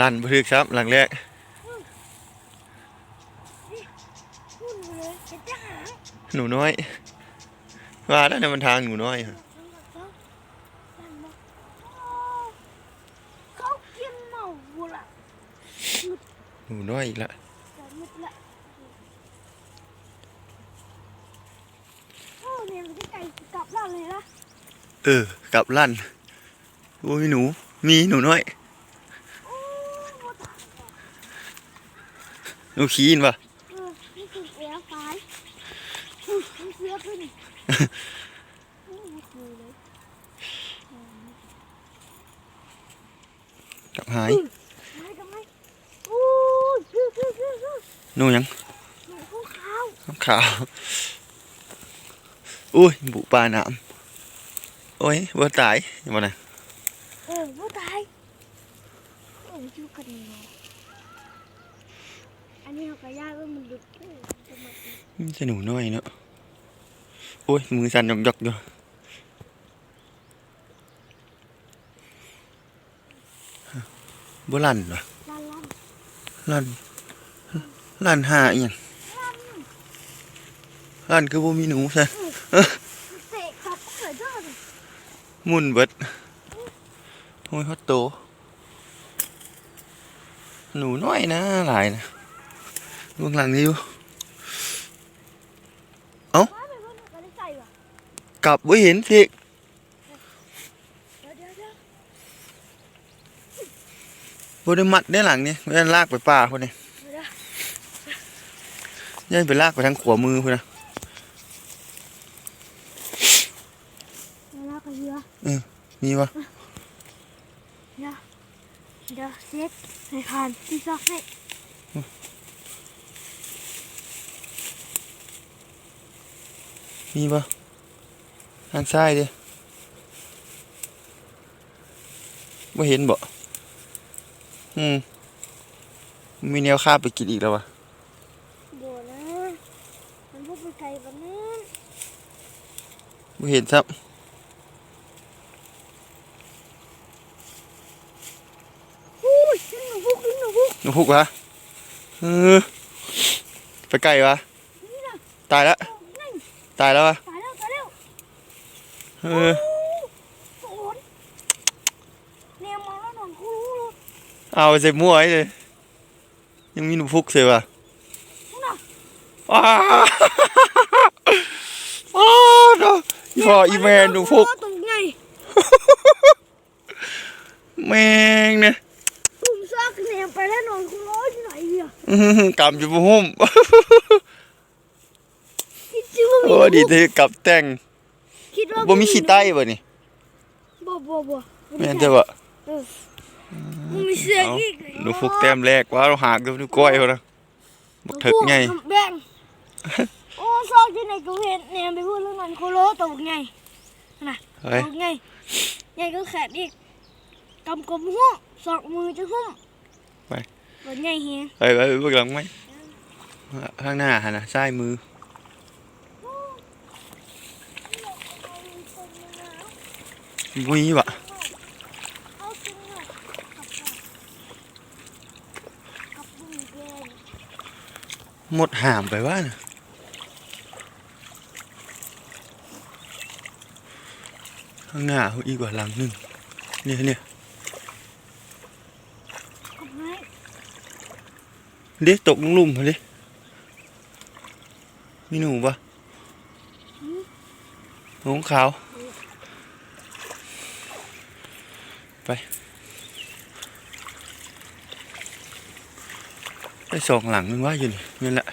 ลั่นบ่ถึกครับ หลังแรกหนูน้อย ว่าแล้วเนี่ยมันทางหนูน้อยฮะหนูน้อยอีกแล้วเลยละเออกลับลั่นโอ้ยหนู มีหนูน้อย เคยเลยกลับหายไม่ทำไมโอ้ยคือคือคือคือหนูหยังหนูขาวขาวน้ำขาวอุ้ยบุปลาน้ำโอ้ยว่าตายยังไงนะเออว่าตายเอออยู่กันเนาะอั นนี้เขากระยากว่ามันดึกเออจะมาอีกมันจะหนูน้อยเนาะโอ้ย มือสั่นยอกๆอยู่บ่ลั่นเหรอลั่นลั่นลั่นลั่นหาอีหยังลั่นคือบ่มีหนูซะเตะกลับเกิดด้วยหมุนเบิดโอ้ยฮอตโต หนูน้อยนะหลายนะ เบื้องหลังนี่อยู่ว้าไปเพื่อนก็ได้ใส่ว่ะกลับไว้เห็นสิเดี๋ยวเดี๋ยวเดี๋ยวบ่ได้มัดได้หลังนี่ไม่ได้ลากไปป่าพุ่นนี่เดี๋ยวยันไปลากไปทางขวามือพุ่นนะเดี๋ยวลากไปเรือมีปะเดี๋ยวเดี๋ยวเซ็ตให้ผ่านที่ซอกให้ มีปะทางซ้ายดิบ่เห็นบ่อืมมีแนวคาบไปกินอีกแล้ววะบัวนะมันพวกไปไกลกว่านั้นบ่เห็นซับอุ้ยขึ้นหนูพุกขึ้นหนูพุกหนูพุกวะเออไปไกลวะนี่นะตายแล้วโอ้นั่น ตายแล้ววะตายแล้วตายแล้วเออโอ้โหแนวมองแล้วนอนกูรู้เลยเอาใส่มั่วไว้เลยยังมีหนูพุกเสียวะนู่นน่ะอ้าอ้าวเนาะอีพ่ออีแมนหนูพุกตรงไงแมงเนี่ยตุ่มซากแนวไปแล้วนอนกูร้อยที่ไหนเนี่ยอื้อหือกำอยู่บนหุ้มคิดชื่อว่ามี โอ้ดีเทกลับแต่งคิดว่าบ่มีขี้ใต้บ่นี่บ่บ่บ่แม่นแต่ว่ามันมีเสียงเอาอีกหนูพุกแต้มแรกว่าเราหากดูนิ้วก้อยเขานะบักเถิกไงแบ่งโอ้ซอกที่ไหนกูเห็นแนวไปพูดเรื่องนั้นโคโลตกไงน่ะเฮ้ยตกไงไงก็แขนอีกกำกลมหุ้มสองมือจะหุ้มไปบนไงเฮียไปไปเบื้องหลังไหมข้างหน้าหันนะซ้ายมือ มีวะเอาจริงเหรอกับบุ้งแดงหมดหามไปว่าน่ะข้างหน้าเขาอีกกว่าหลังหนึ่งเนี่ยเนี่ยกับไม้เด็กตกลงหลุ่มมาดิมีหนูปะหนูขาว ไปไปสองหลังนึงว่าอยู่นี่นั่นแหละ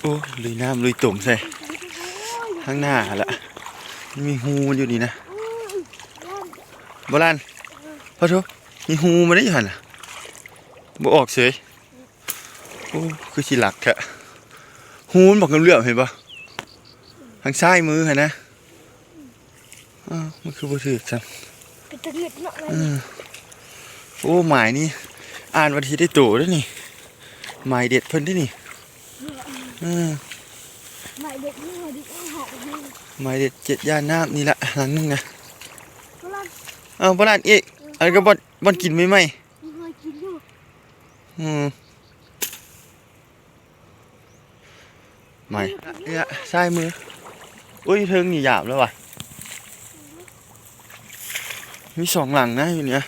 โอ้ลุยน้ำลุยตุ่มใส่ข้างหน้าหั่นละมีหูอยู่นี่นะอืมร่อนโบราณพอโทมีหูมาได้อยังไงล่ะบ่ออกเฉยโอ้คือสิหลักแท้หูมันบอกเรื่องเห็นปะทางซ้ายมือเห็นนะอ้าวมันคือบ่ถือจัง เป็นตะเกียบเนาะอะไรอืมโอ้หมายนี่อ่านวันที่ได้โตด้วยนี่หมายเด็ดเพิ่นด้วยนี่อืมไม้เด็กนี่ไม้เด็กนี่หอกนี่หมายเด็ดเจ็ดย่านน้ำนี่ละหลังนึงนะก็ร่อนอ้าวโบราณอีกอันนก็บ่บ่อนกินไหมไหมมีเคยกินอยู่อืมไม่เนี่ยใช่มืออุ้ยเทิงนี่หยาบแล้วว่ะ มีสองหลังนะอยู่เนี่ย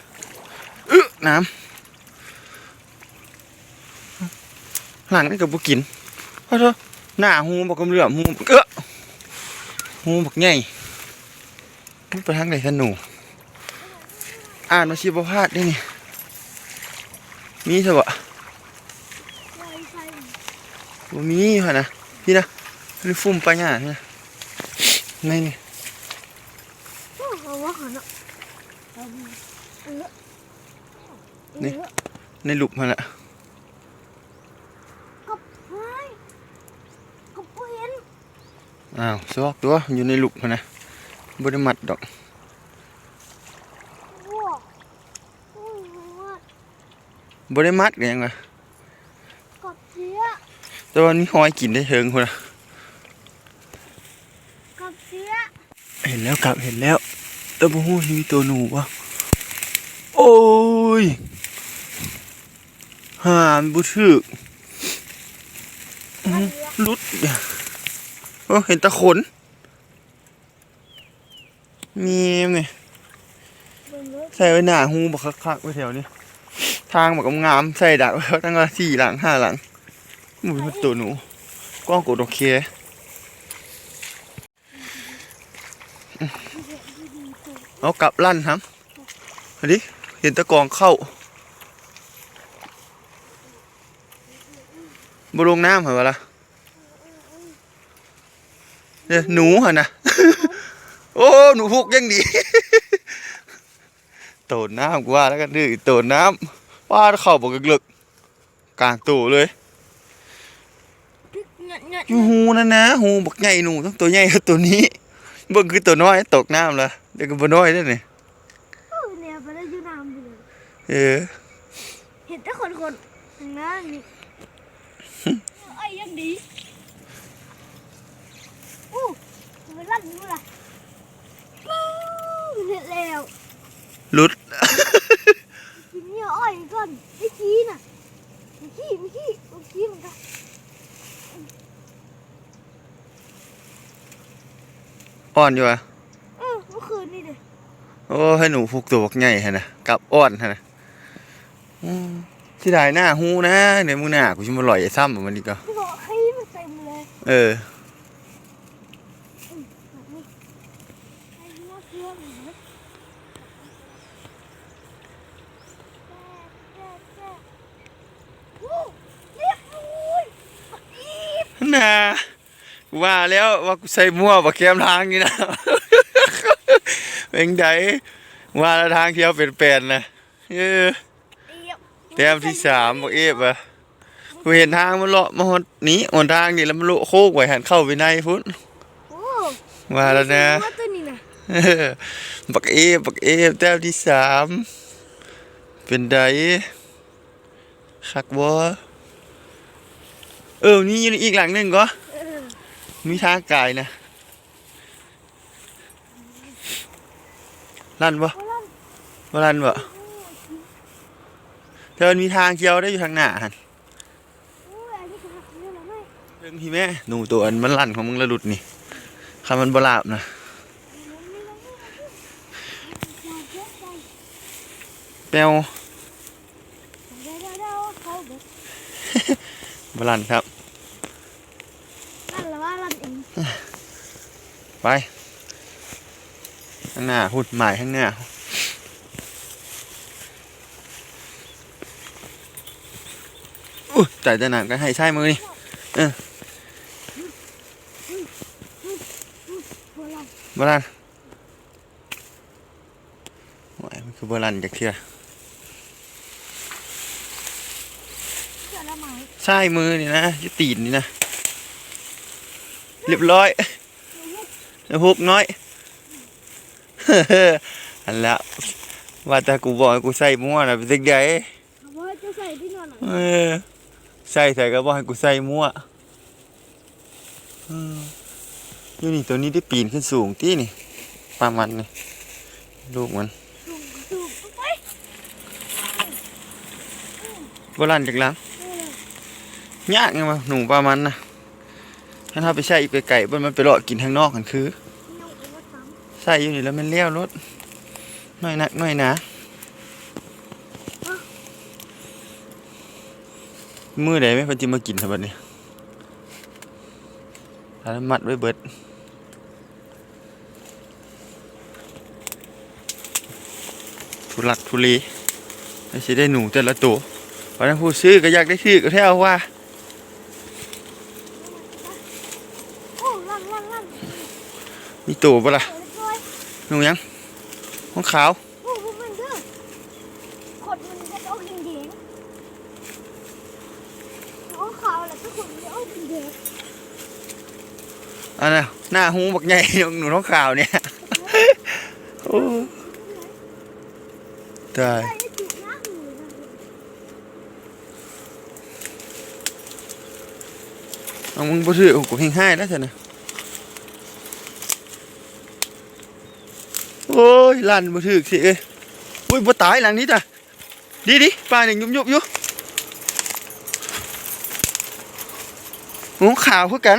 อึะน้ำหลังนี่กับบุกินเพราะเถอหน้าหูบอกกำเรือหูเอ้อหูบอกใหญ่มันไปทางไหนธนูอ่านมาชีบพาดได้นี่มีเถอะวะบ่มีค่ะนะพี่นะนี่ฟุ่มไปเนี่ยนี่นะในนี่ นอะเอาเออเออในหลุมมันอะกับไฟกับกูเห็นอ้าวซอกตัวอยู่ในหลุมมันนะบ่ได้มัดดอกว้าวโอ้โหบ่ได้มัดกันยังไงกับเสียแต่ว่ามีหอยกินได้เถิงคนนะกับเสียเห็นแล้วครับเห็นแล้ว แต่บ่ฮู้มีตัวหนูวะโอ้ยหามบ่ถึกอื้อหลุดโอ้เห็นตะขนมีนี่เบิ่งเลยใส่ไว้หน้าหูบักคักๆไว้แถวนี้ ทางบักงามใส่ดักไว้ตั้งแต่สี่หลังห้าหลังหมูเป็นตัวหนูกล้องกดโอเค เอากลับลั่นครับอันนี้เห็นตะกองเข้าบลงน้ำเหรอวะล่ะเนี่ยหนูเหรอนะโอ้หนูพุกยังดีโตนน้ำกูว่าแล้วกันดื้อโตนน้ำป้าดเข่าบอกกลึกๆกลางตู้เลยเงี้ยเงี้ยอยู่หูนั่นนะหูบักใหญ่หนูต้องตัวใหญ่กว่าตัวนี้เบิ่งคือตัวน้อยตกน้ำละเด็กก็บ่น้อยได้อนี่เออเนี่ยไปได้ยูน้ำไปเลยเออเห็นแต่คนคนทางนั้นนี่ไอ้ยังดีอู้จะไปลั่นนู่นล่ะปู้เห็นแล้วหลุด กินเนี่ยอ้อยก่อนไอ้ขี้น่ะไอ้ขี้ไอ้ขี้ไอ้ขี้มันก็ อ่อนอยู่อะเออเมื่อคืนนี่เด้โอ้ให้หนูพุกตัวบักใหญ่หั่นน่ะกลับอ่อนหั่นน่ะอืมสิได้หน้าหูนะเดี๋ยวมื้อหน้ากูสิมาหล่อยไอ้ซ้ำมันอีกก็ที่บอกขี้มันเต็มเลยเออแบบนี้ไอ้หัวเสื้อมันเว้ยแจ๊ะ กูว่าแล้วว่ากูใส่มั่วบักแคมทางนี่นะเป็นไดว่าแล้วทางเที่ยวเป็นแปลนนะเออเอียบแต้มที่สามบอกเอฟอะกูเห็นทางมันเลาะมาหนหนี้หนทางนี่แล้วมันโละโคกไว้หันเข้าไปในพุ่นโอ้มาแล้วนะว่าตัวนี้นะเออบักเอฟบักเอฟแต้มที่สามเป็นไดคักบ่เออนี่อยู่อีกหลังหนึ่งก็เออ มีทางกายนะลั่นบ่ว่าลั่นบ่ลั่นบ่เธอมีทางเคียวได้อยู่ทางหน้าหันเยอะเรื่องพี่แม่หนูตัวอันมันลั่นของมึงแล้วหลุดนี่คำมันบลาบนะแปลวเดี๋ยวเดี๋ยวเดี๋ยวเขาบิดบลันครับ ลั่นแล้วว่าลั่นเอง ไป ข้างหน้าหุ่นหมายข้างหน้าอุ้ยจ่ายจะหนักก็ให้ใช่มือนี่โบราณบลันโอ้ยมันคือบลันจากเทื่อใช่มือนี่นะอยี่ตีนนี่นะ เรียบร้อย แล้วพวกน้อยอันละว่าแต่กูบอกให้กูใส่มั่วนะเป็นสิ่งใดเขาว่าจะใส่ที่นอนหลังเออใส่ใส่ก็บอกให้กูใส่มั่วเออนี่นี่ตัวนี้ได้ปีนขึ้นสูงที่นี่ปลามันนี่ลูกมันสูงสูงไปโบราณจากหลังนี่เลยยากไงวะหนูปลามันนะ ถ้าเราไปใส่ไปไก่บนมันไปเลาะกินทางนอกกันคือใส่อยู่นี่แล้วมันเลี้ยวรถน้อยนักน้อยนะมือไหนไม่เพันจิมากินสบัดนี้แล้วมัดไว้เบิดทุลักทุเลไม่ใช่ได้หนูแต่ละตัววันนั้นผู้ซื้อก็อยากได้ซื้อก็แท้ว่า โอ้ลั่นลั่นลั่น มี ตัวปะล่ะเรียบร้อยหนูยังห้องขาวโอ้พวกมันเด้อขดมันจะเอาดิงเดียงเอาขาวแล้วก็ขดมันจะเอาดิงเดียงอันน่ะหน้าหูบักใหญ่หนูท้องขาวเนี่ยโอ้ตายใส่ได้ติดหน้าหูนะเอามึงบ่ถือกูเฮงให้แล้วจ้ะนะโอ้ย ลั่นบ่ถือสิเอ้ยอุ้ยบ่ตายหลังนี้จ้ะดีดิปลาหนึ่งยุบยุบอยู่หูขาวคือกัน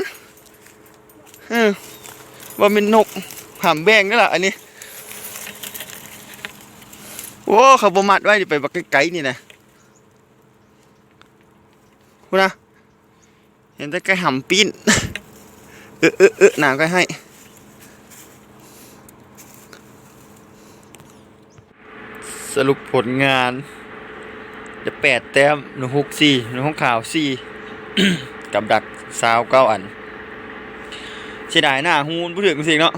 เออว่าเป็นนกหามแบงก็ล่ะอันนี้โอ้เขาบ่มัดไว้ไปบักไกลๆนี่นะคุณนะเห็นแต่ไก่หำปิ้นเออเออเออหนาวก็ให้ สรุปผลงานจะแปดแต้มหนูฮุกสี่หนูห้องข่าวสี่กับดักซาวเก้าอันเสียดายหน้าฮูนผู้ถือกันสิเนาะ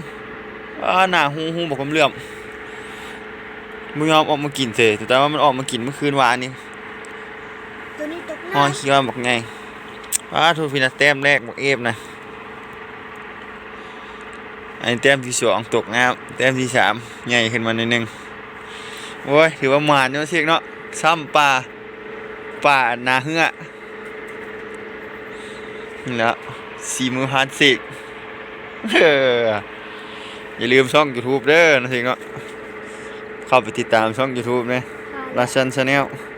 อ่าหน้าฮูฮูบอกผมเลื่อมมึงยอมออกมากินเถอะแต่ว่ามันออกมากินเมื่อคืนวานนี้ตัวนี้ตกฮอน้ำคิดว่าบอกไงว้าทูฟินาแต้มแรกบอกเอฟนะอันนี้แต้มที่สองตกนะครับแต้มที่สามใหญ่ขึ้นมาหน่อยหนึง โอ้ย ถือว่าหมานเนาะเสียกเนาะซ้ำปลาป่านาเหือนี่แหล้วสีมือฮาร์ดสิกเอออย่าลืมช่อง YouTube เด้อนะเสียกเนาะเข้าไปติดตามช่อง YouTube นะค่ะราชันชาแนลเ